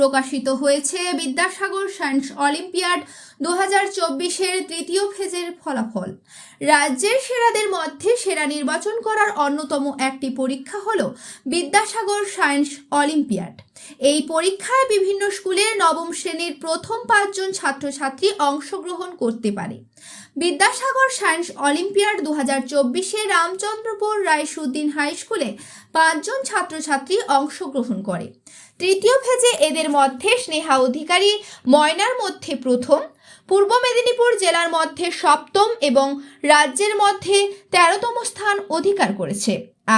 প্রকাশিত হয়েছে Vidyasagar science olympiad দু হাজার চব্বিশের তৃতীয় ফেজের ফলাফল। রাজ্যের সেরাদের মধ্যে সেরা নির্বাচন করার অন্যতম একটি পরীক্ষা হল বিদ্যাসাগর সায়েন্স অলিম্পিয়াড। এই পরীক্ষায় বিভিন্ন স্কুলের নবম শ্রেণির প্রথম পাঁচজন ছাত্রছাত্রী অংশগ্রহণ করতে পারে। বিদ্যাসাগর সায়েন্স অলিম্পিয়াড দু হাজার চব্বিশে রামচন্দ্রপুর রায়সুদ্দিন হাই স্কুলে পাঁচজন ছাত্রছাত্রী অংশগ্রহণ করে। তৃতীয় ফেজে এদের মধ্যে স্নেহা অধিকারী ময়নার মধ্যে প্রথম, পূর্ব মেদিনীপুর জেলার মধ্যে সপ্তম এবং রাজ্যের মধ্যে তেরোতম স্থান অধিকার করেছে।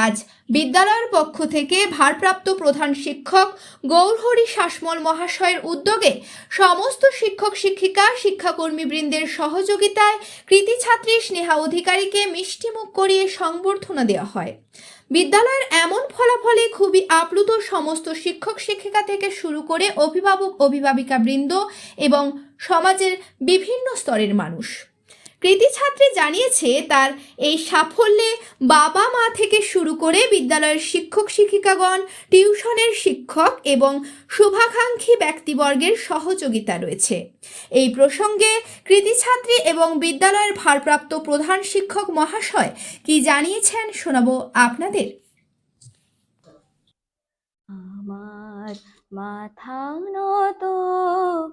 আজ বিদ্যালয়ের পক্ষ থেকে ভারপ্রাপ্ত প্রধান শিক্ষক গৌরহরি শাসমল মহাশয়ের উদ্যোগে সমস্ত শিক্ষক শিক্ষিকা শিক্ষাকর্মীবৃন্দের সহযোগিতায় কৃতি ছাত্রী স্নেহা অধিকারীকে মিষ্টিমুখ করিয়ে সংবর্ধনা দেওয়া হয়। বিদ্যালয়ের এমন ফলাফলে খুবই আপ্লুত সমস্ত শিক্ষক শিক্ষিকা থেকে শুরু করে অভিভাবক, অভিভাবিকা বৃন্দ এবং সমাজের বিভিন্ন স্তরের মানুষ। কৃতি ছাত্রী জানিয়েছে, তার এই সাফল্যে বাবা মা থেকে শুরু করে বিদ্যালয়ের শিক্ষক, শিক্ষিকাগণ, টিউশনের শিক্ষক এবং শুভাকাঙ্ক্ষী ব্যক্তিবর্গের সহযোগিতা রয়েছে। এই প্রসঙ্গে কৃতি ছাত্রী এবং বিদ্যালয়ের ভারপ্রাপ্ত প্রধান শিক্ষক মহাশয় কি জানিয়েছেন শোনাব আপনাদের আমার মাথা নত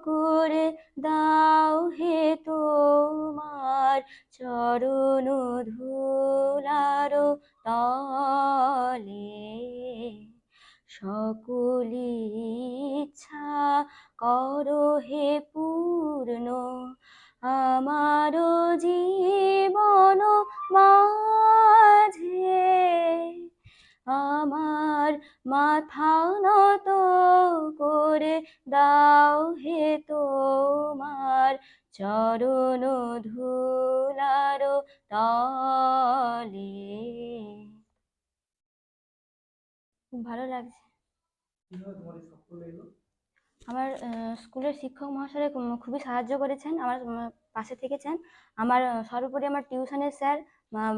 করে দাও হে তোমার চরণ ধুলার তলে। সকলি ইচ্ছা করো হে পূর্ণ আমার জীবন মাঝে মাথা নত করে দাও হে তোমার চরণ ধুলার তলে। খুব ভালো লাগছে। আমার স্কুলের শিক্ষক মহাশয় খুবই সাহায্য করেছেন আমার পাশে থেকেছেন। আমার সর্বোপরি আমার টিউশনের স্যার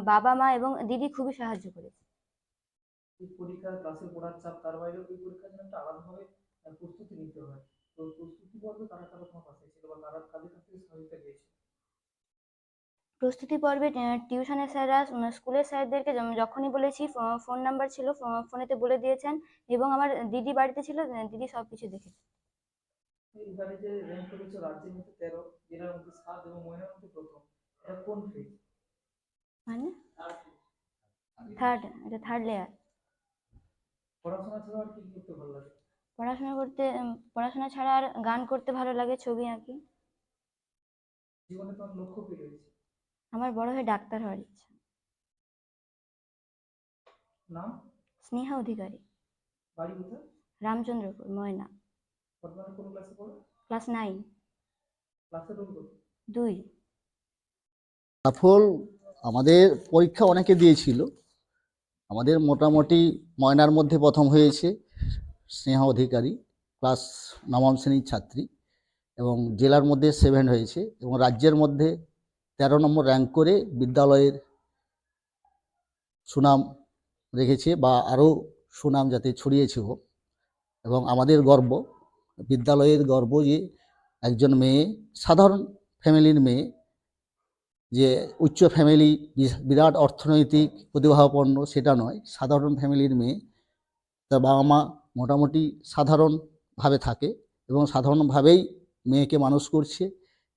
বাবা মা এবং দিদি খুবই সাহায্য করেছে। এই পরীক্ষা ক্লাসে পড়ার চাপ তার বাইরেও এই পরীক্ষার জন্য একটা আলাদাভাবে প্রস্তুতি নিতে হয়। তো প্রস্তুতি পর্বে কারা কারা তোমার পাশে ছিল বা কারা কাদের কাছ থেকে সহযোগিতা পেয়েছে প্রস্তুতি পর্বে টিউশনের স্যাররা স্কুলের স্যারদেরকে যখনই বলেছি ফোন নাম্বার ছিল ফোনেতে বলে দিয়েছেন এবং আমার দিদি বাড়িতে ছিল দিদি সব কিছু দেখেছে এবারে যে র্যাঙ্ক করেছ রাজ্যের মধ্যে তেরো জেলার মধ্যে সাত এবং মহিলার মধ্যে প্রথম এটা কোন ফেজ মানে? থার্ড এটা থার্ড লেয়ার পড়াশোনা ছাড়া আর কি কি করতে ভালো লাগে? পড়াশোনা করতে পড়াশোনা ছাড়া আর গান করতে ভালো লাগে ছবি আঁকি। জীবনে তোমার লক্ষ্য কি রয়েছে আমার বড় হয়ে ডাক্তার হওয়ার ইচ্ছা। নাম? স্নেহা অধিকারী। বাড়ি কোথায়? রামচন্দ্রপুর ময়না। বর্তমানে কোন ক্লাসে পড়ো? Class nine. ক্লাসে রোল কত দুই। সাফল আমাদের পরীক্ষা অনেকে দিয়েছিল। আমাদের মোটামুটি ময়নার মধ্যে প্রথম হয়েছে স্নেহা অধিকারী, ক্লাস নবম শ্রেণির ছাত্রী এবং জেলার মধ্যে সেভেন হয়েছে এবং রাজ্যের মধ্যে তেরো নম্বর র্যাঙ্ক করে বিদ্যালয়ের সুনাম রেখেছে বা আরও সুনাম যাতে ছড়িয়েছে হোক এবং আমাদের গর্ব, বিদ্যালয়ের গর্ব যে একজন মেয়ে, সাধারণ ফ্যামিলির মেয়ে যে উচ্চ ফ্যামিলি বিরাট অর্থনৈতিক প্রতিভাপন্ন সেটা নয় সাধারণ ফ্যামিলির মেয়ে তার বাবা মা মোটামুটি সাধারণভাবে থাকে এবং সাধারণভাবেই মেয়েকে মানুষ করছে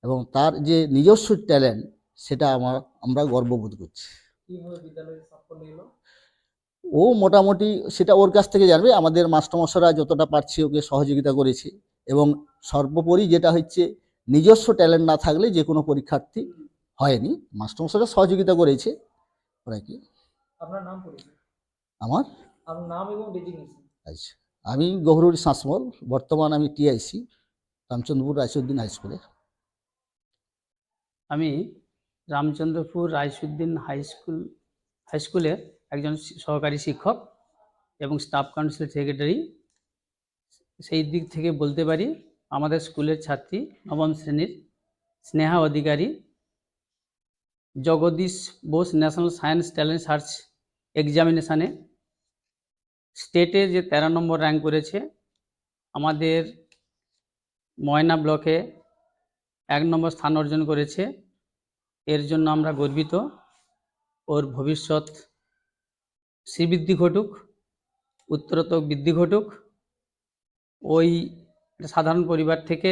এবং তার যে নিজস্ব ট্যালেন্ট সেটা আমার আমরা গর্ববোধ করছি। ও মোটামুটি সেটা ওর কাছ থেকে জানবে আমাদের মাস্টারমশাইরা যতটা পারছে ওকে সহযোগিতা করেছে এবং সর্বোপরি যেটা হচ্ছে নিজস্ব ট্যালেন্ট না থাকলে যে কোনো পরীক্ষার্থী হয়নি। মাস্টারমশাইরা সহযোগিতা করেছে। ওরা কি? আপনার নাম আমার? নাম এবং আচ্ছা। আমি গৌরী শাসমল বর্তমান আমি টিআইসি রামচন্দ্রপুর রাইসুদ্দিন হাই স্কুলে আমি Ramchandrapur Raisuddin high school high স্কুলের একজন সহকারী শিক্ষক এবং স্টাফ কাউন্সিল সেক্রেটারি। সেই দিক থেকে বলতে পারি আমাদের স্কুলের ছাত্রী নবম শ্রেণির Sneha Adhikari Jagadish Bose national science talent search এক্সামিনেশানে স্টেটে যে তেরো নম্বর র্যাঙ্ক করেছে, আমাদের ময়না ব্লকে এক নম্বর স্থান অর্জন করেছে। এর জন্য আমরা গর্বিত। ওর ভবিষ্যৎ শ্রীবৃদ্ধি ঘটুক, উত্তরোত্তর বৃদ্ধি ঘটুক। ওই সাধারণ পরিবার থেকে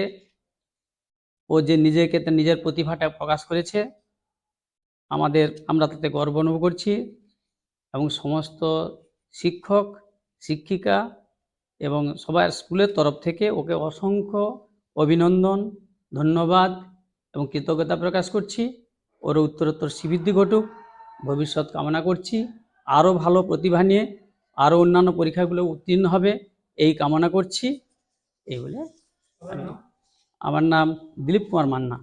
ও যে নিজেকে নিজের প্রতিভাটা প্রকাশ করেছে আমাদের আমরা তাতে গর্ব অনুভব করছি এবং সমস্ত শিক্ষক শিক্ষিকা এবং সবার স্কুলের তরফ থেকে ওকে অসংখ্য অভিনন্দন ধন্যবাদ এবং কৃতজ্ঞতা প্রকাশ করছি। ওর উত্তরোত্তর শ্রীবৃদ্ধি ঘটুক। ভবিষ্যৎ কামনা করছি। আরও ভালো প্রতিভা নিয়ে আরও অন্যান্য পরীক্ষাগুলো উত্তীর্ণ হবে এই কামনা করছি। এই বলে আমার নাম দিলীপ কুমার মান্না।